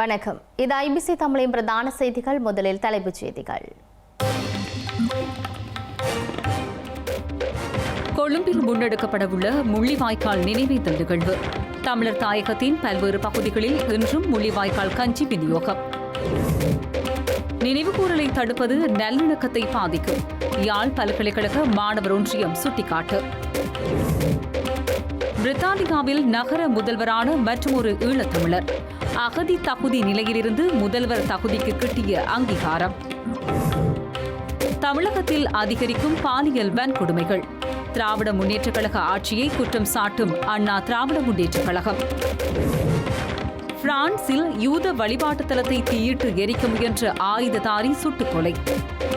வணக்கம். இது ஐபிசி தமிழின் பிரதான செய்திகள். முதலில் தலைப்புச் செய்திகள். கொழும்பில் முன்னெடுக்கப்படவுள்ள முள்ளிவாய்க்கால் நினைவேந்தல் நிகழ்வு. தமிழர் தாயகத்தின் பல்வேறு பகுதிகளில் இன்றும் முள்ளிவாய்க்கால் கஞ்சி விநியோகம். நினைவுகூரலை தடுப்பது நல்லிணக்கத்தை பாதிக்கும். யாழ் பல்கலைக்கழக மாணவர் ஒன்றியம் சுட்டிக்காட்டு. பிரித்தானியாவில் நகர முதல்வரான மற்றொரு ஈழத்தமிழர் அகதி தகுதி நிலையிலிருந்து முதல்வர் தகுதிக்கு கிட்டிய அங்கீகாரம். தமிழகத்தில் அதிகரிக்கும் பாலியல் வன்கொடுமைகள். திராவிட முன்னேற்றக் கழக ஆட்சியை குற்றம் சாட்டும் அண்ணா திராவிட முன்னேற்றக் கழகம். பிரான்சில் யூத வழிபாட்டு தலத்தை தீயிட்டு எரிக்க முயன்ற ஆயுததாரி சுட்டுக் கொலை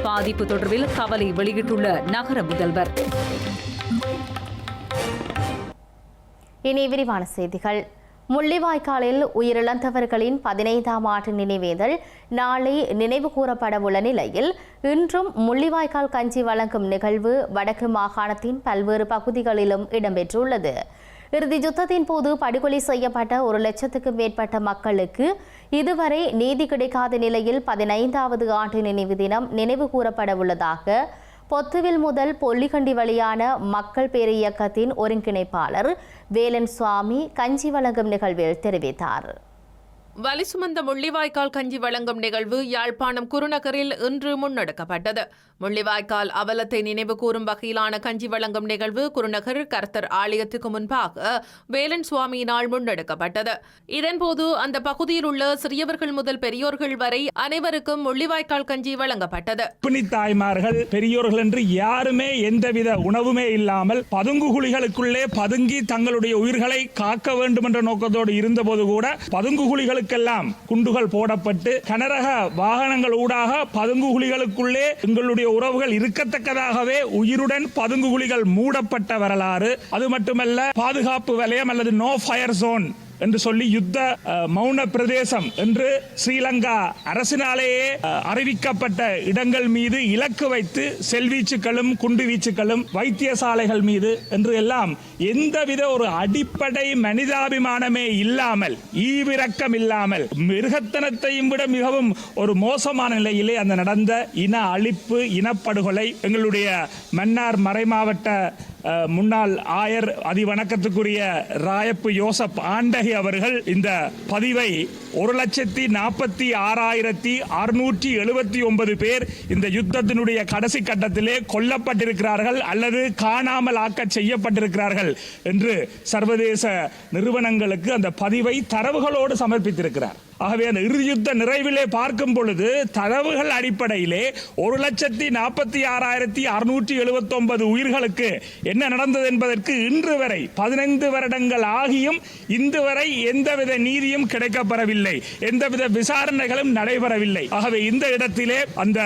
பாதிப்பு தொடர்பில் கவலை வெளியிட்டுள்ள நகர முதல்வர். இனி விரிவான செய்திகள். முள்ளிவாய்க்காலில் உயிரிழந்தவர்களின் பதினைந்தாம் ஆண்டு நினைவேந்தல் நாளை நினைவு கூறப்படவுள்ள நிலையில் இன்றும் முள்ளிவாய்க்கால் கஞ்சி வழங்கும் நிகழ்வு வடக்கு மாகாணத்தின் பல்வேறு பகுதிகளிலும் இடம்பெற்றுள்ளது. இறுதி யுத்தத்தின் போது படுகொலை செய்யப்பட்ட ஒரு லட்சத்துக்கும் மேற்பட்ட மக்களுக்கு இதுவரை நீதி கிடைக்காத நிலையில் பதினைந்தாவது ஆண்டு நினைவு தினம் நினைவு கூறப்படவுள்ளதாக பொத்துவில் முதல் பொல்லிகண்டி வழியான மக்கள் பேர் இயக்கத்தின் ஒருங்கிணைப்பாளர் வேலன் சுவாமி கஞ்சி வழங்கும் நிகழ்வில் தெரிவித்தார். வலிசுமந்த முள்ளிவாய்க்கால் கஞ்சி வழங்கும் நிகழ்வு யாழ்ப்பாணம் குருநகரில் இன்று முன்னெடுக்கப்பட்டது. முள்ளிவாய்க்கால் அவலத்தை நினைவு கூறும் வகையிலான கஞ்சி வழங்கும் நிகழ்வு குருநகர் கர்த்தர் ஆலயத்துக்கு முன்பாக வேலன் சுவாமியினால் முன்னெடுக்கப்பட்டது. இதன்போது அந்த பகுதியில் உள்ள சிறியவர்கள் முதல் பெரியோர்கள் வரை அனைவருக்கும் முள்ளிவாய்க்கால் கஞ்சி வழங்கப்பட்டது. தாய்மார்கள் பெரியோர்கள் என்று யாருமே எந்தவித உணவுமே இல்லாமல் பதுங்கு குழிகளுக்குள்ளே பதுங்கி தங்களுடைய உயிர்களை காக்க வேண்டும் என்ற நோக்கத்தோடு இருந்தபோது கூட பதுங்கு குழிகளுக்கெல்லாம் குண்டுகள் போடப்பட்டு கனரக வாகனங்கள் ஊடாக பதுங்கு குழிகளுக்குள்ளே எங்களுடைய உறவுகள் இருக்கத்தக்கதாகவே உயிருடன் பதுங்கு குழிகள் மூடப்பட்ட வரலாறு. அது மட்டுமல்ல பாதுகாப்பு வலயம் அல்லது நோ ஃபயர் ஜோன் என்று சொல்லி யுத்த மௌன பிரதேசம் என்று ஸ்ரீலங்கா அரசினாலேயே அறிவிக்கப்பட்ட இடங்கள் மீது இலக்கு வைத்து செல்வீச்சுக்களும் குண்டு வீச்சுக்களும் வைத்தியசாலைகள் மீது என்று எல்லாம் எந்தவித ஒரு அடிப்படை மனிதாபிமானமே இல்லாமல் ஈவிரக்கம் இல்லாமல் மிருகத்தனத்தையும் விட மிகவும் ஒரு மோசமான நிலையிலே அந்த நடந்த இன அழிப்பு இனப்படுகொலை எங்களுடைய மன்னார் மறைமாவட்ட முன்னாள் ஆயர் அதிவணக்கத்துக்குரிய ராயப்பு யோசப் ஆண்டகி அவர்கள் இந்த பதிவை ஒரு லட்சத்தி நாற்பத்தி ஆறாயிரத்தி அறுநூற்றி எழுபத்தி ஒன்பது பேர் இந்த யுத்தத்தினுடைய கடைசி கட்டத்திலே கொல்லப்பட்டிருக்கிறார்கள் அல்லது காணாமல் ஆக்க செய்யப்பட்டிருக்கிறார்கள் என்று சர்வதேச நிறுவனங்களுக்கு அந்த பதிவை தரவுகளோடு சமர்ப்பித்திருக்கிறார். ஆகவே அந்த இறுதி யுத்த நிறைவிலே பார்க்கும் பொழுது தரவுகள் அடிப்படையிலே ஒரு லட்சத்தி நாற்பத்தி ஆறாயிரத்தி அறுநூற்றி எழுபத்தொன்பது உயிர்களுக்கு என்ன நடந்தது என்பதற்கு இன்று வரை பதினைந்து வருடங்கள் ஆகியும் இன்று வரை எந்தவித நீதியும் கிடைக்கப்பெறவில்லை. எந்தவித விசாரணைகளும் நடைபெறவில்லை. ஆகவே இந்த இடத்திலே அந்த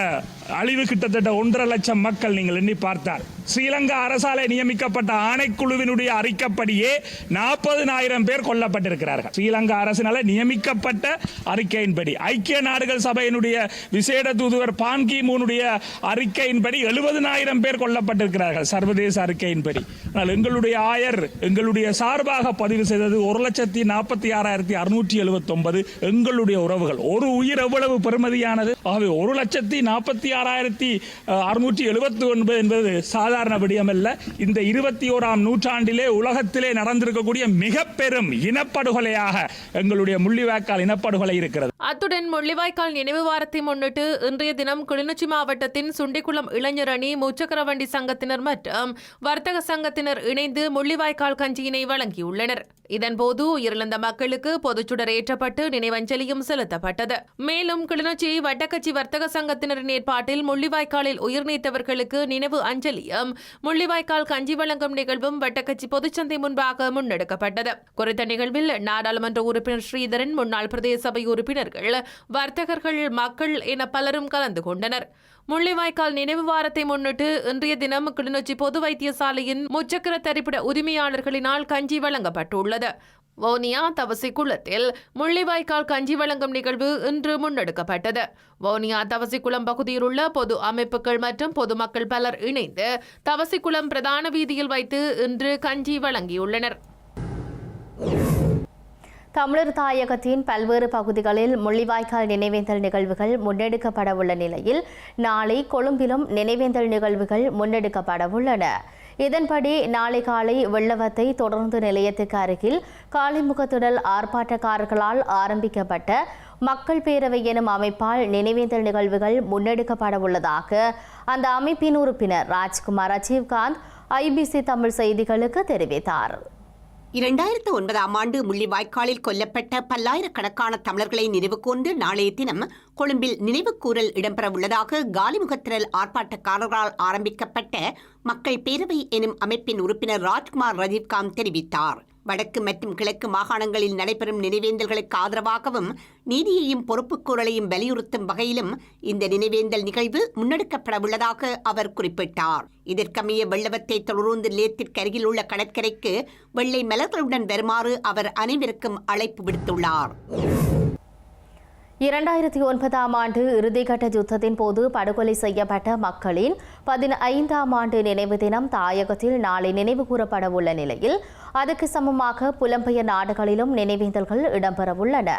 அழிவு கிட்டத்தட்ட ஒன்றரை லட்சம் மக்கள் நீங்கள் எண்ணி பார்த்தார் ஸ்ரீலங்கா அரசாலே நியமிக்கப்பட்ட ஆணைக்குழுவினுடைய அறிக்கைப்படியே நாற்பதுனாயிரம் பேர் கொல்லப்பட்டிருக்கிறார்கள். ஸ்ரீலங்கா அரசினால நியமிக்கப்பட்ட அறிக்கையின்படி ஐக்கிய நாடுகள் சபையினுடைய விசேட தூதுவர் பான்கி மூனுடைய அறிக்கையின்படி எழுபதுனாயிரம் பேர் கொல்லப்பட்டிருக்கிறார்கள் சர்வதேச அறிக்கையின்படி. ஆனால் எங்களுடைய ஆயர் எங்களுடைய சார்பாக பதிவு செய்தது ஒரு லட்சத்தி நாற்பத்தி ஆறாயிரத்தி அறுநூற்றி எழுபத்தொன்பது எங்களுடைய உறவுகள். ஒரு உயிர் எவ்வளவு பெருமதியானது ஆகவே ஒரு லட்சத்தி நாற்பத்தி ஆறாயிரத்தி அறுநூற்றி எழுபத்தி ஒன்பது என்பது சாதாரண விடயமல்ல இந்த இருபத்தி ஓராம் நூற்றாண்டிலே உலகத்திலே நடந்திருக்கக்கூடிய மிக பெரும் இனப்படுகொலையாக எங்களுடைய முள்ளிவாய்க்கால் இனப்படுகொலை இருக்கிறது. அத்துடன் முள்ளிவாய்க்கால் நினைவு வாரத்தை முன்னிட்டு இன்றைய தினம் கிளிநொச்சி மாவட்டத்தின் சுண்டிக்குளம் இளைஞர் அணி முச்சக்கரவண்டி சங்கத்தினர் மற்றும் வர்த்தக சங்கத்தினர் இணைந்து முள்ளிவாய்க்கால் கஞ்சியினை வழங்கியுள்ளனர். இதன்போது உயிரிழந்த மக்களுக்கு பொதுச்சுடர் ஏற்றப்பட்டு நினைவஞ்சலியும் செலுத்தப்பட்டது. மேலும் கிளிநொச்சி வட்டக்கட்சி வர்த்தக சங்கத்தினரின் ஏற்பாட்டில் முள்ளிவாய்க்காலில் உயிர் நீத்தவர்களுக்கு நினைவு அஞ்சலியும் முள்ளிவாய்க்கால் கஞ்சி வழங்கும் நிகழ்வும் வட்டக்கட்சி பொதுச்சந்தை முன்பாக முன்னெடுக்கப்பட்டது. குறித்த நிகழ்வில் நாடாளுமன்ற உறுப்பினர் ஸ்ரீதரன் முன்னாள் பிரதேச சபை உறுப்பினர்கள் வர்த்தகர்கள் மக்கள் என பலரும் கலந்து கொண்டனர். முள்ளிவாய்க்கால் நினைவு வாரத்தை முன்னிட்டு இன்றைய தினம் கிளிநொச்சி பொது வைத்தியசாலையின் முச்சக்கர தரிப்பிட உரிமையாளர்களினால் கஞ்சி வழங்கப்பட்டுள்ளது. வவுனியா தவசி குளத்தில் முள்ளிவாய்க்கால் கஞ்சி வழங்கும் நிகழ்வு இன்று முன்னெடுக்கப்பட்டது. வவுனியா தவசிக்குளம் பகுதியில் உள்ள பொது அமைப்புகள் மற்றும் பொதுமக்கள் பலர் இணைந்து தவசிக்குளம் பிரதான வீதியில் வைத்து இன்று கஞ்சி வழங்கியுள்ளனர். தமிழர் தாயகத்தின் பல்வேறு பகுதிகளில் முள்ளிவாய்க்கால் நினைவேந்தல் நிகழ்வுகள் முன்னெடுக்கப்பட உள்ள நிலையில் நாளை கொழும்பிலும் நினைவேந்தல் நிகழ்வுகள் முன்னெடுக்கப்பட உள்ளன இதன்படி நாளை காலை வெள்ளவத்தை தொடர்ந்து நிலையத்துக்கு அருகில் காளிமுகத்துடல் ஆர்ப்பாட்டக்காரர்களால் ஆரம்பிக்கப்பட்ட மக்கள் பேரவை எனும் அமைப்பால் நினைவேந்தல் நிகழ்வுகள் முன்னெடுக்கப்பட உள்ளதாக அந்த அமைப்பின் உறுப்பினர் ராஜ்குமார் அஜீவ்காந்த் ஐபிசி தமிழ் செய்திகளுக்கு தெரிவித்தார். இரண்டாயிரத்து ஒன்பதாம் ஆண்டு முள்ளிவாய்க்காலில் கொல்லப்பட்ட பல்லாயிரக்கணக்கான தமிழர்களை நினைவு கூர்ந்து நாளைய தினம் கொழும்பில் நினைவுக்கூறல் இடம்பெறவுள்ளதாக காலிமுகத்திரல் ஆர்ப்பாட்டக்காரர்களால் ஆரம்பிக்கப்பட்ட மக்கள் பேரவை எனும் அமைப்பின் உறுப்பினர் ராஜ்குமார் ரஜீவ்காந்த் தெரிவித்தார். வடக்கு மற்றும் கிழக்கு மாகாணங்களில் நடைபெறும் நினைவேந்தல்களுக்கு ஆதரவாகவும் நீதியையும் பொறுப்புக்கூறலையும் வலியுறுத்தும் வகையிலும் இந்த நினைவேந்தல் நிகழ்வு முன்னெடுக்கப்படவுள்ளதாக அவர் குறிப்பிட்டார். இதற்கமைய வெள்ளவத்தை தொடர்ந்து நிலையத்திற்கு அருகில் உள்ள கடற்கரைக்கு வெள்ளை மலர்களுடன் வருமாறு அவர் அனைவருக்கும் அழைப்பு விடுத்துள்ளார். இரண்டாயிரத்தி ஒன்பதாம் ஆண்டு இறுதிக்கட்ட யுத்தத்தின் போது படுகொலை செய்யப்பட்ட மக்களின் பதினைந்தாம் ஆண்டு நினைவு தினம் தாயகத்தில் நாளை நினைவு கூறப்பட உள்ள நிலையில் அதுக்கு சமமாக புலம்பெயர் நாடுகளிலும் நினைவேந்தல்கள் இடம்பெறவுள்ளன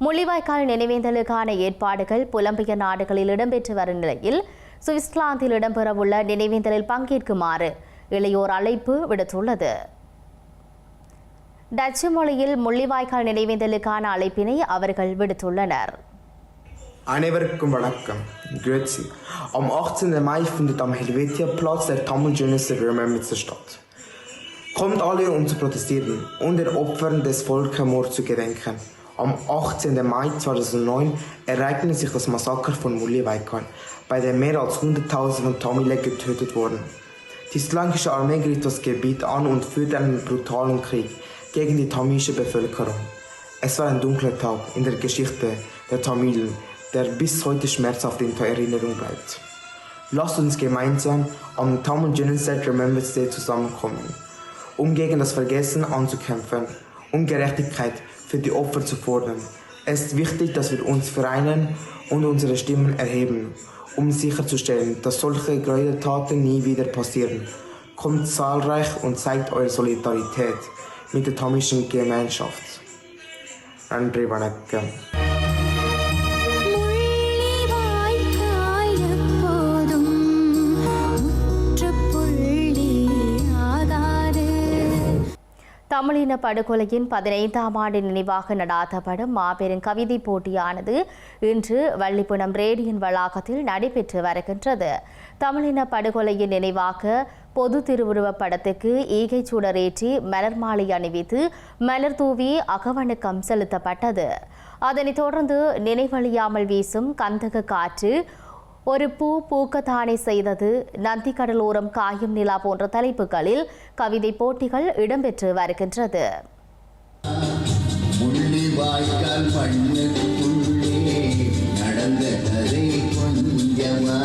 முள்ளிவாய்க்கால் நினைவேந்தலுக்கான ஏற்பாடுகள் புலம்பெயர் நாடுகளில் இடம்பெற்று வரும் நிலையில் சுவிட்சர்லாந்தில் இடம்பெறவுள்ள நினைவேந்தலில் பங்கேற்குமாறு இளையோர் அழைப்பு விடுத்துள்ளது. டச்சு மொழியில் முள்ளிவாய்க்கால் நினைவேந்தலுக்கான அழைப்பினை அவர்கள் விடுத்துள்ளனர் Aneverkum Vanakkam, Grüezi. Am 18. Mai findet am Helvetia-Platz der Tamil Genocide Remembrance statt. Kommt alle, um zu protestieren und den Opfern des Völkermords zu gedenken. Am 18. Mai 2009 ereignete sich das Massaker von Mulliwaikal, bei dem mehr als 100.000 Tamile getötet wurden. Die islamische Armee griff das Gebiet an und führte einen brutalen Krieg gegen die tamilische Bevölkerung. Es war ein dunkler Tag in der Geschichte der Tamilen, der bis heute schmerzhaft in der Erinnerung bleibt. Lasst uns gemeinsam am Tamil Genocide Remembrance Day zusammenkommen, um gegen das Vergessen anzukämpfen und Gerechtigkeit für die Opfer zu fordern. Es ist wichtig, dass wir uns vereinen und unsere Stimmen erheben, um sicherzustellen, dass solche Gräueltaten nie wieder passieren. Kommt zahlreich und zeigt eure Solidarität mit der tamilischen Gemeinschaft. நன்றி வணக்கம். தமிழின படுகொலையின் பதினைந்தாம் ஆண்டு நினைவாக நடாத்தப்படும் மாபெரும் கவிதை போட்டியானது இன்று வள்ளிப்புணம் radian வளாகத்தில் நடைபெற்று வருகின்றது. தமிழின படுகொலையின் நினைவாக பொது திருவுருவ படத்துக்கு ஈகை சூடரேற்றி மலர் மாலை அணிவித்து மலர் தூவி அகவணக்கம் செலுத்தப்பட்டது. அதனைத் தொடர்ந்து நினைவழியாமல் வீசும் கந்தக காற்று ஒரு பூ பூக்கத்தானே செய்தது நந்தி கடலோரம் காயும் நிலா போன்ற தலைப்புகளில் கவிதை போட்டிகள் இடம்பெற்று வருகின்றது. நடந்த கதை கொஞ்சமா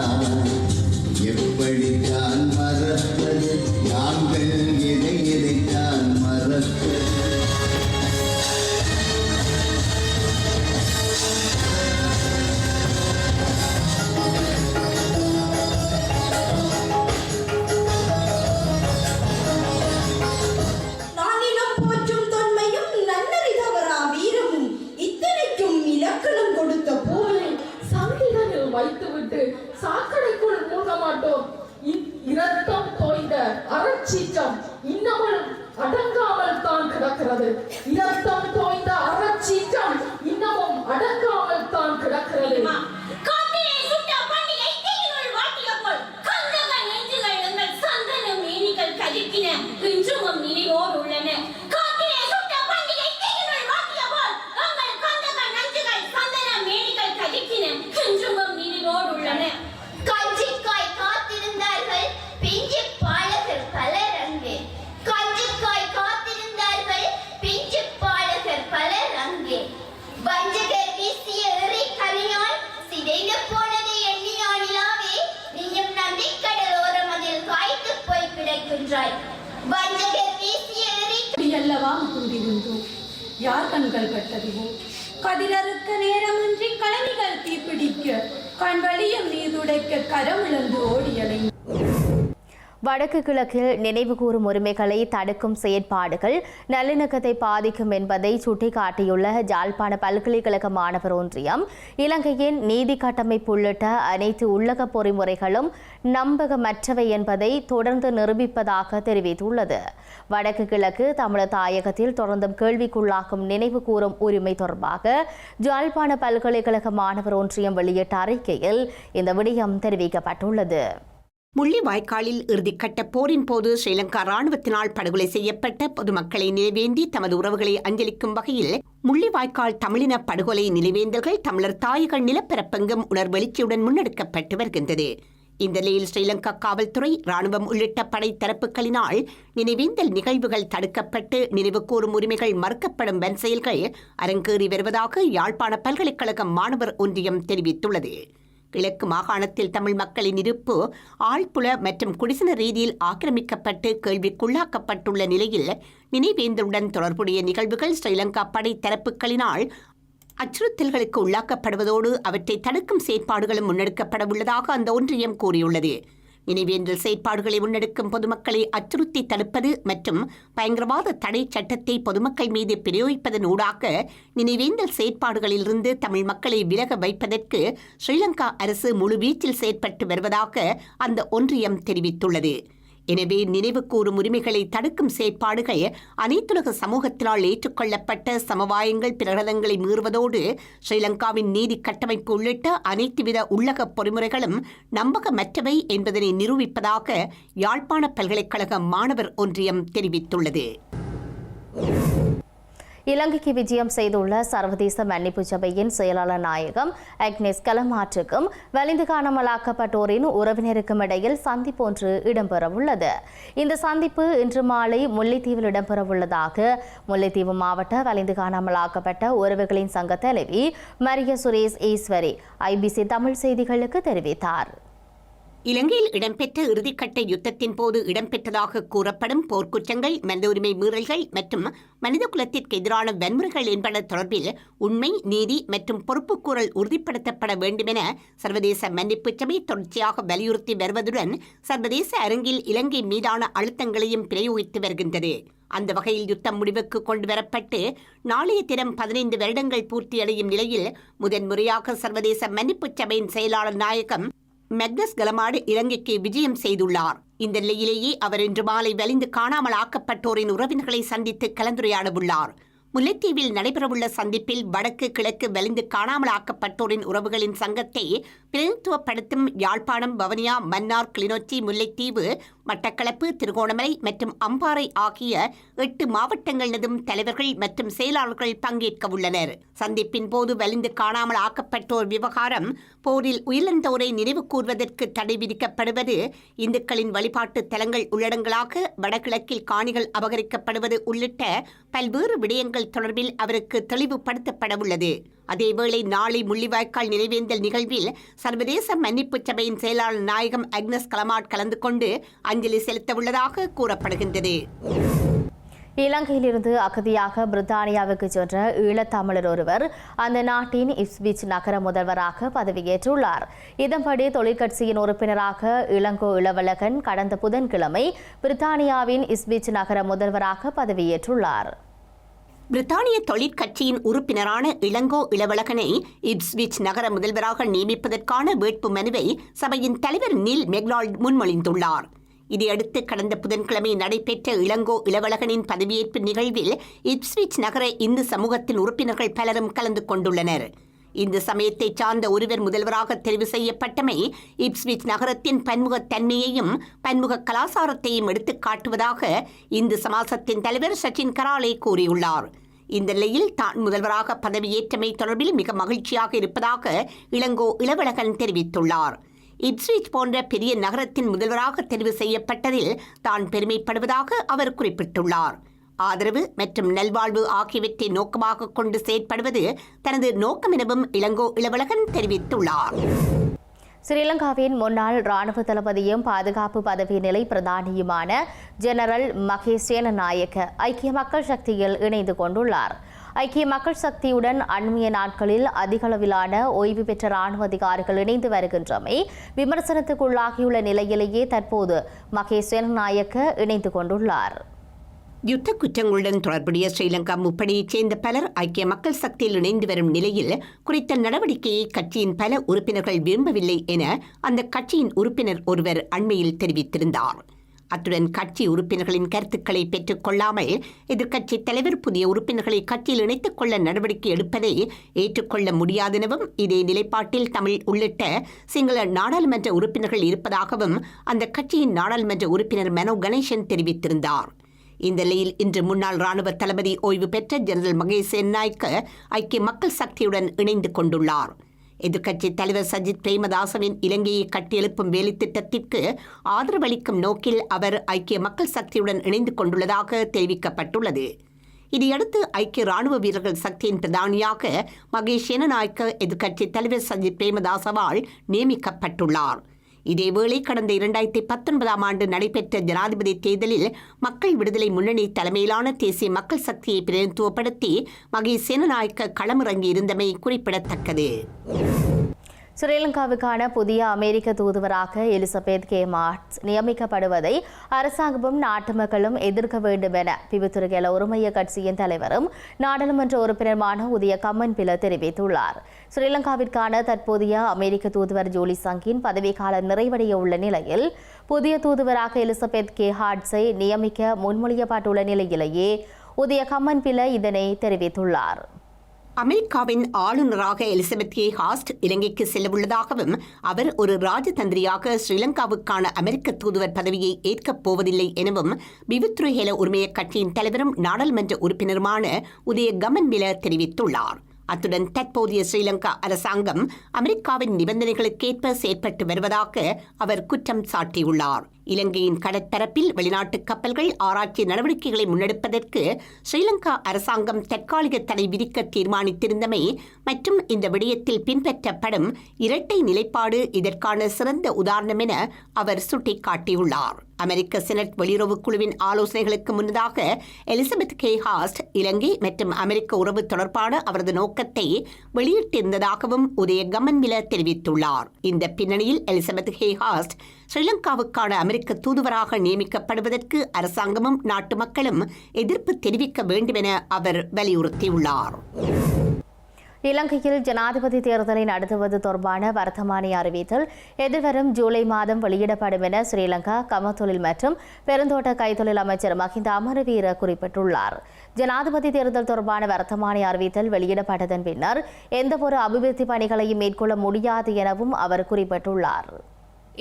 கண்கள் கட்டறிவோம் கதிரறுக்க நேரமின்றி கழனிகள் தீப்பிடிக்க கண் வழியும் நீதுடைக்க கரம் இழந்து ஓடியலை. வடக்கு கிழக்கில் நினைவுகூரும் உரிமைகளை தடுக்கும் செயற்பாடுகள் நல்லிணக்கத்தை பாதிக்கும் என்பதை சுட்டிக்காட்டியுள்ள ஜாழ்ப்பாண பல்கலைக்கழக மாணவர் ஒன்றியம் இலங்கையின் நீதி கட்டமைப்பு உள்ளிட்ட அனைத்து உள்ளக பொறிமுறைகளும் நம்பகமற்றவை என்பதை தொடர்ந்து நிரூபிப்பதாக தெரிவித்துள்ளது. வடக்கு கிழக்கு தமிழர் தாயகத்தில் தொடர்ந்தும் கேள்விக்குள்ளாக்கும் நினைவு கூறும் உரிமை தொடர்பாக ஜாழ்ப்பாண பல்கலைக்கழக மாணவர் ஒன்றியம் வெளியிட்ட அறிக்கையில் இந்த விடயம் தெரிவிக்கப்பட்டுள்ளது. முள்ளிவாய்க்காலில் இறுதிக்கட்ட போரின் போது ஸ்ரீலங்கா ராணுவத்தினால் படுகொலை செய்யப்பட்ட பொதுமக்களை நினைவேந்தி தமது உறவுகளை அஞ்சலிக்கும் வகையில் முள்ளிவாய்க்கால் தமிழின படுகொலை நினைவேந்தல்கள் தமிழர் தாயக நிலப்பரப்பெங்கும் உணர்வெளிச்சியுடன் முன்னெடுக்கப்பட்டு வருகின்றது. இந்த நிலையில் ஸ்ரீலங்கா காவல்துறை ராணுவம் உள்ளிட்ட படை தரப்புகளினால் நினைவேந்தல் நிகழ்வுகள் தடுக்கப்பட்டு நினைவுகூரும் உரிமைகள் மறுக்கப்படும் வன் செயல்கள் அரங்கேறி வருவதாக யாழ்ப்பாண பல்கலைக்கழக மாணவர் ஒன்றியம் தெரிவித்துள்ளது. கிழக்கு மாகாணத்தில் தமிழ் மக்களின் இருப்பு ஆழ்புல மற்றும் குடிசன ரீதியில் ஆக்கிரமிக்கப்பட்டு கேள்விக்குள்ளாக்கப்பட்டுள்ள நிலையில் நினைவேந்தருடன் தொடர்புடைய நிகழ்வுகள் ஸ்ரீலங்கா படை தரப்புகளினால் அச்சுறுத்தல்களுக்கு உள்ளாக்கப்படுவதோடு அவற்றை தடுக்கும் செயற்பாடுகளும் முன்னெடுக்கப்பட உள்ளதாக அந்த ஒன்றியம் கூறியுள்ளது. நினைவேந்தல் செயற்பாடுகளை முன்னெடுக்கும் பொதுமக்களை அச்சுறுத்தி தடுப்பது மற்றும் பயங்கரவாத தடை சட்டத்தை பொதுமக்கள் மீது பிரயோகிப்பதன் ஊடாக நினைவேந்தல் செயற்பாடுகளிலிருந்து தமிழ் மக்களை விலக வைப்பதற்கு ஸ்ரீலங்கா அரசு முழுவீச்சில் செயற்பட்டு வருவதாக அந்த ஒன்றியம் தெரிவித்துள்ளது. எனவே நினைவுகூரும் உரிமைகளை தடுக்கும் செயற்பாடுகள் அனைத்துலக சமூகத்தினால் ஏற்றுக்கொள்ளப்பட்ட சமவாயங்கள் பிரகடனங்களை மீறுவதோடு ஸ்ரீலங்காவின் நீதி கட்டமைப்பு உள்ளிட்ட அனைத்துவித உள்ளக பொறிமுறைகளும் நம்பகமற்றவை என்பதனை நிரூபிப்பதாக யாழ்ப்பாண பல்கலைக்கழக மாணவர் ஒன்றியம் தெரிவித்துள்ளது. இலங்கைக்கு விஜயம் செய்துள்ள சர்வதேச மன்னிப்பு சபையின் செயலாளர் நாயகம் அக்னேஸ் கலமாற்றுக்கும் வலிந்து காணாமலாக்கப்பட்டோரின் உறவினருக்கும் இடையில் சந்திப்பு ஒன்று இடம்பெறவுள்ளது. இந்த சந்திப்பு இன்று மாலை முல்லைத்தீவில் இடம்பெறவுள்ளதாக முல்லைத்தீவு மாவட்ட வலிந்து காணாமலாக்கப்பட்ட உறவுகளின் சங்க தலைவி மரிய சுரேஷ் ஈஸ்வரி ஐபிசி தமிழ் செய்திகளுக்கு தெரிவித்தார். இலங்கையில் இடம்பெற்ற இறுதிக்கட்ட யுத்தத்தின் போது இடம்பெற்றதாக கூறப்படும் போர்க்குற்றங்கள் மனித உரிமை மீறல்கள் மற்றும் மனித குலத்திற்கு எதிரான வன்முறைகள் என்பன தொடர்பில் உண்மை நீதி மற்றும் பொறுப்புக்கூறல் உறுதிப்படுத்தப்பட வேண்டுமென சர்வதேச மன்னிப்பு சபை தொடர்ச்சியாக வலியுறுத்தி வருவதுடன் சர்வதேச அரங்கில் இலங்கை மீதான அழுத்தங்களையும் பிரயோகித்து வருகின்றது. அந்த வகையில் யுத்தம் முடிவுக்கு கொண்டு வரப்பட்டு நாளைய தினம் பதினைந்து வருடங்கள் பூர்த்தியடையும் நிலையில் முதன்முறையாக சர்வதேச மன்னிப்பு சபையின் செயலாளர் நாயகம் மெக்னஸ் கலமாடு இலங்கைக்கு விஜயம் செய்துள்ளார். இந்த நிலையிலேயே அவர் இன்று மாலை வலிந்து காணாமல் ஆக்கப்பட்டோரின் உறவினர்களை சந்தித்து கலந்துரையாடவுள்ளார். முல்லைத்தீவில் நடைபெறவுள்ள சந்திப்பில் வடக்கு கிழக்கு வலிந்து காணாமல் ஆக்கப்பட்டோரின் உறவுகளின் சங்கத்தை பிரதித்துவப்படுத்தும் யாழ்ப்பாணம் வவனியா மன்னார் கிளிநொச்சி முல்லைத்தீவு மட்டக்களப்பு திருகோணமலை மற்றும் அம்பாறை ஆகிய எட்டு மாவட்டங்களினதும் தலைவர்கள் மற்றும் செயலாளர்கள் பங்கேற்க உள்ளனர் சந்திப்பின் போது வலிந்து காணாமல் ஆக்கப்பட்டோர் விவகாரம் போரில் உயிரிழந்தோரை நினைவு கூறுவதற்கு தடை விதிக்கப்படுவது இந்துக்களின் வழிபாட்டு தலங்கள் உள்ளடங்களாக வடகிழக்கில் காணிகள் அபகரிக்கப்படுவது உள்ளிட்ட பல்வேறு விடயங்கள் தொடர்பில் அவருக்கு தெளிவுபடுத்தப்பட உள்ளது அதேவேளை நாளை முள்ளிவாய்க்கால் நினைவேந்தல் நிகழ்வில் சர்வதேச மன்னிப்பு சபையின் செயலாளர் நாயகம் அக்னஸ் கலமாட் கலந்து கொண்டு அஞ்சலி செலுத்தவுள்ளதாக கூறப்படுகின்றது. இலங்கையிலிருந்து அகதியாக பிரித்தானியாவுக்கு சென்ற ஈழத்தமிழர் ஒருவர் அந்த நாட்டின் இப்ஸ்விச் நகர முதல்வராக பதவியேற்றுள்ளார். இதன்படி தொழிற்கட்சியின் உறுப்பினராக இளங்கோ இளவழகன் கடந்த புதன்கிழமை பிரித்தானியாவின் இஸ்விச் நகர முதல்வராக பதவியேற்றுள்ளார். பிரித்தானிய தொழிற்கட்சியின் உறுப்பினரான இளங்கோ இளவழகனை இப்ஸ்விச் நகர முதல்வராக நியமிப்பதற்கான வேட்பு மனுவை சபையின் தலைவர் நீல் மெக்னால்ட் முன்மொழிந்துள்ளார். இதையடுத்து கடந்த புதன்கிழமை நடைபெற்ற இளங்கோ இளவழகனின் பதவியேற்பு நிகழ்வில் இப்ஸ்விச் நகர இந்து சமூகத்தின் உறுப்பினர்கள் பலரும் கலந்து கொண்டுள்ளனர். இந்த சமயத்தைச் சார்ந்த ஒருவர் முதல்வராக தெரிவு செய்யப்பட்டமை இப்ஸ்விச் நகரத்தின் பன்முகத்தன்மையையும் பன்முக கலாசாரத்தையும் எடுத்துக் காட்டுவதாக இந்து சமாசத்தின் தலைவர் சச்சின் கராலே கூறியுள்ளார். இந்த நிலையில் தான் முதல்வராக பதவியேற்றமை தொடர்பில் மிக மகிழ்ச்சியாக இருப்பதாக இளங்கோ இளவழகன் தெரிவித்துள்ளார். இப்ஸ்விச் போன்ற பெரிய நகரத்தின் முதல்வராக தெரிவு செய்யப்பட்டதில் தான் பெருமைப்படுவதாக அவர் குறிப்பிட்டுள்ளார். ஆதரவு மற்றும் நல்வாழ்வு ஆகியவற்றை நோக்கமாக கொண்டு செயற்படுவது தனது நோக்கம் எனவும் இளங்கோ இளவழகன் தெரிவித்துள்ளார். ஸ்ரீலங்காவின் முன்னாள் ராணுவ தளபதியும் பாதுகாப்பு பதவி நிலை பிரதானியுமான ஜெனரல் மகேசேன நாயக்க ஐக்கிய மக்கள் சக்தியில் இணைந்து கொண்டுள்ளார். ஐக்கிய மக்கள் சக்தியுடன் அண்மைய நாட்களில் அதிகளவிலான ஓய்வு பெற்ற ராணுவ அதிகாரிகள் இணைந்து வருகின்றமை விமர்சனத்துக்குள்ளாகியுள்ள நிலையிலேயே தற்போது மகேசேன நாயக்க இணைந்து கொண்டுள்ளார். யுத்த குற்றங்களுடன் தொடர்புடைய ஸ்ரீலங்கா முப்படையைச் சேர்ந்த பலர் ஐக்கிய மக்கள் சக்தியில் இணைந்து வரும் நிலையில் குறித்த நடவடிக்கையை கட்சியின் பல உறுப்பினர்கள் விரும்பவில்லை என அந்த கட்சியின் உறுப்பினர் ஒருவர் அண்மையில் தெரிவித்திருந்தார். அத்துடன் கட்சி உறுப்பினர்களின் கருத்துக்களை பெற்றுக் கொள்ளாமல் எதிர்க்கட்சித் தலைவர் புதிய உறுப்பினர்களை கட்சியில் இணைத்துக் கொள்ள நடவடிக்கை எடுப்பதை ஏற்றுக்கொள்ள முடியாதெனவும் இதே நிலைப்பாட்டில் தமிழ் உள்ளிட்ட சிங்கள நாடாளுமன்ற உறுப்பினர்கள் இருப்பதாகவும் அந்த கட்சியின் நாடாளுமன்ற உறுப்பினர் மனோ கணேசன் தெரிவித்திருந்தார். இந்த நிலையில் இன்று முன்னாள் ராணுவ தளபதி ஓய்வு பெற்ற ஜெனரல் மகேஷ் நாய்க்க ஐக்கிய மக்கள் சக்தியுடன் இணைந்து கொண்டுள்ளார். எதிர்க்கட்சித் தலைவர் சஜித் பிரேமதாசவின் இலங்கையை கட்டியெழுப்பும் வேலைத்திட்டத்திற்கு ஆதரவளிக்கும் நோக்கில் அவர் ஐக்கிய மக்கள் சக்தியுடன் இணைந்து கொண்டுள்ளதாக தெரிவிக்கப்பட்டுள்ளது. இதையடுத்து ஐக்கிய ராணுவ வீரர்கள் சக்தியின் பிரதானியாக மகேஷ் சேனநாயக்க எதிர்க்கட்சித் தலைவர் சஜித் பிரேமதாசவால் நியமிக்கப்பட்டுள்ளார். இதேவேளை கடந்த இரண்டாயிரத்தி பத்தொன்பதாம் ஆண்டு நடைபெற்ற ஜனாதிபதி தேர்தலில் மக்கள் விடுதலை முன்னணி தலைமையிலான தேசிய மக்கள் சக்தியை பிரதிநிதித்துவப்படுத்தி மகி சேனநாயக்க களமிறங்கி இருந்தமை குறிப்பிடத்தக்கது. ஸ்ரீலங்காவுக்கான புதிய அமெரிக்க தூதுவராக எலிசபெத் கே. மார்ட்ஸ் நியமிக்கப்படுவதை அரசாங்கமும் நாட்டு மக்களும் எதிர்க்க வேண்டும் என பிபித்துறைகள ஒருமைய கட்சியின் தலைவரும் நாடாளுமன்ற உறுப்பினருமான உதய கம்மன் பில தெரிவித்துள்ளார். ஸ்ரீலங்காவிற்கான தற்போதைய அமெரிக்க தூதுவர் ஜூலி சங்கின் பதவிக்காலம் நிறைவடைய உள்ள நிலையில் புதிய தூதுவராக எலிசபெத் கே. ஹார்ட்ஸை நியமிக்க முன்மொழியப்பட்டுள்ள நிலையிலேயே உதய கம்மன் பில இதனை தெரிவித்துள்ளார். அமெரிக்காவின் ஆளுநராக எலிசபெத் ஏ. ஹாஸ்ட் இலங்கைக்கு செல்லவுள்ளதாகவும் அவர் ஒரு ராஜதந்திரியாக ஸ்ரீலங்காவுக்கான அமெரிக்க தூதுவர் பதவியை ஏற்கப் போவதில்லை எனவும் பிவித்ருஹேல உரிமைய கட்சியின் தலைவரும் நாடாளுமன்ற உறுப்பினருமான உதய கமன்பில தெரிவித்துள்ளார். அத்துடன் தற்போதைய ஸ்ரீலங்கா அரசாங்கம் அமெரிக்காவின் நிபந்தனைகளுக்கேற்ப செயற்பட்டு வருவதாக அவர் குற்றம் சாட்டியுள்ளார். இலங்கையின் கடற்பரப்பில் வெளிநாட்டு கப்பல்கள் ஆராய்ச்சி நடவடிக்கைகளை முன்னெடுப்பதற்கு ஸ்ரீலங்கா அரசாங்கம் தற்காலிக தடை விதிக்க தீர்மானித்திருந்தமை மற்றும் இந்த விடயத்தில் பின்பற்றப்படும் இரட்டை நிலைப்பாடு இதற்கான சிறந்த உதாரணம் என அவர் சுட்டிக்காட்டியுள்ளார். அமெரிக்க செனட் வெளியுறவு குழுவின் ஆலோசனைகளுக்கு முன்னதாக எலிசபெத் கே. ஹாஸ்ட் இலங்கை மற்றும் அமெரிக்க உறவு தொடர்பான அவரது நோக்கத்தை வெளியிட்டிருந்ததாகவும் உதய கமன்வில தெரிவித்துள்ளார். இந்த பின்னணியில் எலிசபெத் ஹே ஹாஸ்ட் ஸ்ரீலங்காவுக்கான அமெரிக்க தூதுவராக நியமிக்கப்படுவதற்கு அரசாங்கமும் நாட்டு மக்களும் எதிர்ப்பு தெரிவிக்க வேண்டும் என அவர் வலியுறுத்தியுள்ளார். இலங்கையில் ஜனாதிபதி தேர்தலை நடத்துவது தொடர்பான வர்த்தமானி அறிவித்தல் எதிர்வரும் ஜூலை மாதம் வெளியிடப்படும் என ஸ்ரீலங்கா கமத்தொழில் மற்றும் பெருந்தோட்ட கைத்தொழில் அமைச்சர் மஹிந்த அமரவீர குறிப்பிட்டுள்ளார். ஜனாதிபதி தேர்தல் தொடர்பான வர்த்தமானி அறிவித்தல் வெளியிடப்பட்டதன் பின்னர் எந்தவொரு அபிவிருத்தி பணிகளையும் மேற்கொள்ள முடியாது எனவும் அவர் குறிப்பிட்டுள்ளார்.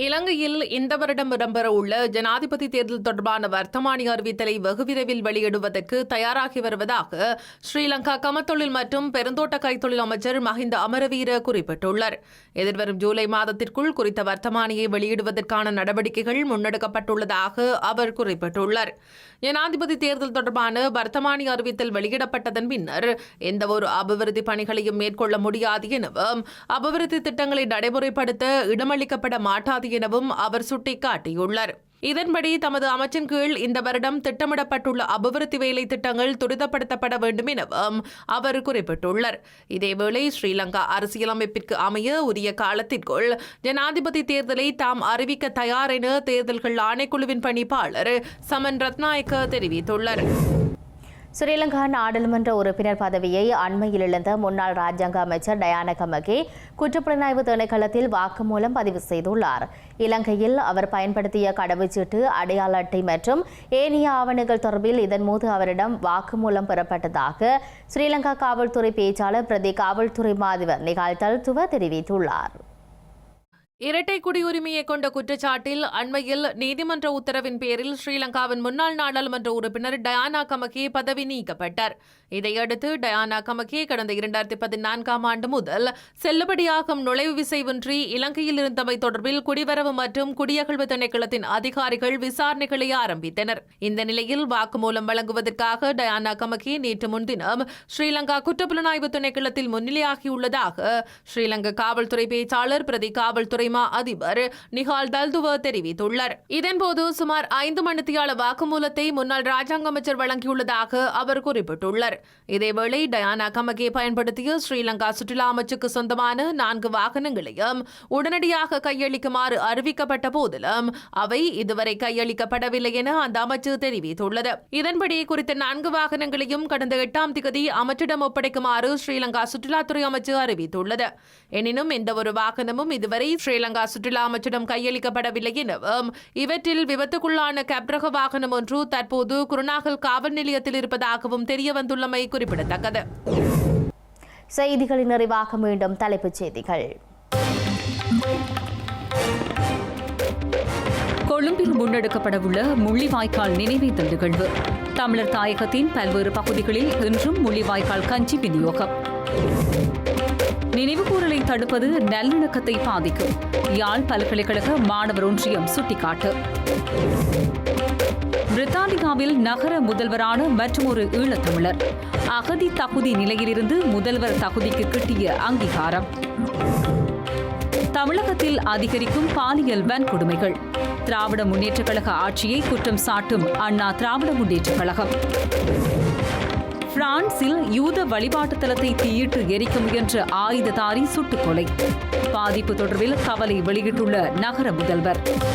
இலங்கையில் இந்த வருடம் இடம்பெறவுள்ள ஜனாதிபதி தேர்தல் தொடர்பான வர்த்தமானி அறிவித்தலை வெகு விரைவில் வெளியிடுவதற்கு தயாராகி வருவதாக ஸ்ரீலங்கா கமத்தொழில் மற்றும் பெருந்தோட்ட கைத்தொழில் அமைச்சர் மஹிந்த அமரவீர குறிப்பிட்டுள்ளார். எதிர்வரும் ஜூலை மாதத்திற்குள் குறித்த வர்த்தமானியை வெளியிடுவதற்கான நடவடிக்கைகள் முன்னெடுக்கப்பட்டுள்ளதாக அவர் குறிப்பிட்டுள்ளார். ஜனாதிபதி தேர்தல் தொடர்பான வர்த்தமானி அறிவித்தல் வெளியிடப்பட்டதன் பின்னர் எந்தவொரு அபிவிருத்தி பணிகளையும் மேற்கொள்ள முடியாது எனவும் அபிவிருத்தி திட்டங்களை நடைமுறைப்படுத்த இடமளிக்கப்பட மாட்டாது எனவும் அவர் சுட்டிக்காட்டியுள்ளார். இதன்படி தமது அமைச்சின் கீழ் இந்த வருடம் திட்டமிடப்பட்டுள்ள அபிவிருத்தி வேலை திட்டங்கள் துரிதப்படுத்தப்பட வேண்டும் எனவும் அவர் குறிப்பிட்டுள்ளார். இதேவேளை ஸ்ரீலங்கா அரசியலமைப்பிற்கு அமைய உரிய காலத்திற்குள் ஜனாதிபதி தேர்தலை தாம் அறிவிக்க தயார் என தேர்தல்கள் ஆணைக்குழுவின் பணிப்பாளர் சமன் ரத்நாயக்க தெரிவித்துள்ளார். ஸ்ரீலங்கா நாடாளுமன்ற உறுப்பினர் பதவியை அண்மையில் இழந்த முன்னாள் ராஜாங்க அமைச்சர் டயானா கமகே குற்றப்புலனாய்வு திணைக்களத்தில் வாக்குமூலம் பதிவு செய்துள்ளார். இலங்கையில் அவர் பயன்படுத்திய கடவுச்சீட்டு அடையாள அட்டை மற்றும் ஏனைய ஆவணங்கள் தொடர்பில் இதன்போது அவரிடம் வாக்குமூலம் பெறப்பட்டதாக ஸ்ரீலங்கா காவல்துறை பேச்சாளர் பிரதி காவல்துறை மாதிவர் நிகால் தல்துவ தெரிவித்துள்ளார். இரட்டை குடியுரிமையை கொண்ட குற்றச்சாட்டில் அண்மையில் நீதிமன்ற உத்தரவின் பேரில் ஸ்ரீலங்காவின் முன்னாள் நாடாளுமன்ற உறுப்பினர் டயானா கமகி பதவி நீக்கப்பட்டார். இதையடுத்து டயானா கமகே கடந்த இரண்டாயிரத்தி பதினான்காம் ஆண்டு முதல் செல்லுபடியாகும் நுழைவு விசைவின்றி இலங்கையில் இருந்தமை தொடர்பில் குடிவரவு மற்றும் குடியகழ்வு திணைக்களத்தின் அதிகாரிகள் விசாரணைகளை ஆரம்பித்தனர். இந்த நிலையில் வாக்குமூலம் வழங்குவதற்காக டயானா கமகே நேற்று முன்தினம் ஸ்ரீலங்கா குற்றப்புலனாய்வு திணைக்களத்தில் முன்னிலையாகியுள்ளதாக ஸ்ரீலங்கா காவல்துறை பேச்சாளர் பிரதி காவல்துறை மா அதிபர் நிஹால் தல்துவ தெரிவித்துள்ளார். இதன்போது சுமார் ஐந்து மணித்தியால வாக்குமூலத்தை முன்னாள் ராஜாங்க அமைச்சர் வழங்கியுள்ளதாக அவர் குறிப்பிட்டுள்ளார். இதேவேளை டயானா கமகே பயன்படுத்திய ஸ்ரீலங்கா சுற்றுலா அமைச்சுக்கு சொந்தமான நான்கு வாகனங்களையும் உடனடியாக கையளிக்குமாறு அறிவிக்கப்பட்ட போதிலும் அவை இதுவரை கையளிக்கப்படவில்லை என அந்த அமைச்சு தெரிவித்துள்ளது. இதன்படி குறித்த நான்கு வாகனங்களையும் கடந்த எட்டாம் திகதி அமைச்சிடம் ஒப்படைக்குமாறு ஸ்ரீலங்கா சுற்றுலாத்துறை அமைச்சு அறிவித்துள்ளது. எனினும் எந்த ஒரு வாகனமும் இதுவரை ஸ்ரீலங்கா சுற்றுலா அமைச்சிடம் கையளிக்கப்படவில்லை எனவும் இவற்றில் விபத்துக்குள்ளான கப்ரக வாகனம் ஒன்று தற்போது குருநாகல் காவல் நிலையத்தில் இருப்பதாகவும் தெரியவந்துள்ளமை குறிப்பிடத்தக்கது. செய்திகளின் நிறைவாக மீண்டும் தலைப்புச் செய்திகள். கொழும்பில் முன்னெடுக்கப்படவுள்ள முள்ளிவாய்க்கால் நினைவேந்தல் நிகழ்வு. தமிழர் தாயகத்தின் பல்வேறு பகுதிகளில் இன்றும் முள்ளிவாய்க்கால் கஞ்சி விநியோகம். நினைவுகூரலை தடுப்பது நல்லிணக்கத்தை பாதிக்கும். யாழ் பல்கலைக்கழக மாணவர் ஒன்றியம் சுட்டிக்காட்டு. பிரித்தானியாவில் நகர முதல்வரான மற்றும் ஒரு ஈழத்தமிழர் அகதி தகுதி நிலையிலிருந்து முதல்வர் தகுதிக்கு கிட்டிய அங்கீகாரம். தமிழகத்தில் அதிகரிக்கும் பாலியல் வன்கொடுமைகள். திராவிட முன்னேற்றக் கழக ஆட்சியை குற்றம் சாட்டும் அண்ணா திராவிட முன்னேற்றக் கழகம். பிரான்சில் யூத வழிபாட்டு தலத்தை தீயிட்டு எரிக்க முயன்ற ஆயுததாரி சுட்டுக்கொலை பாதிப்பு தொடர்பில் கவலை வெளியிட்டுள்ள நகர முதல்வர்.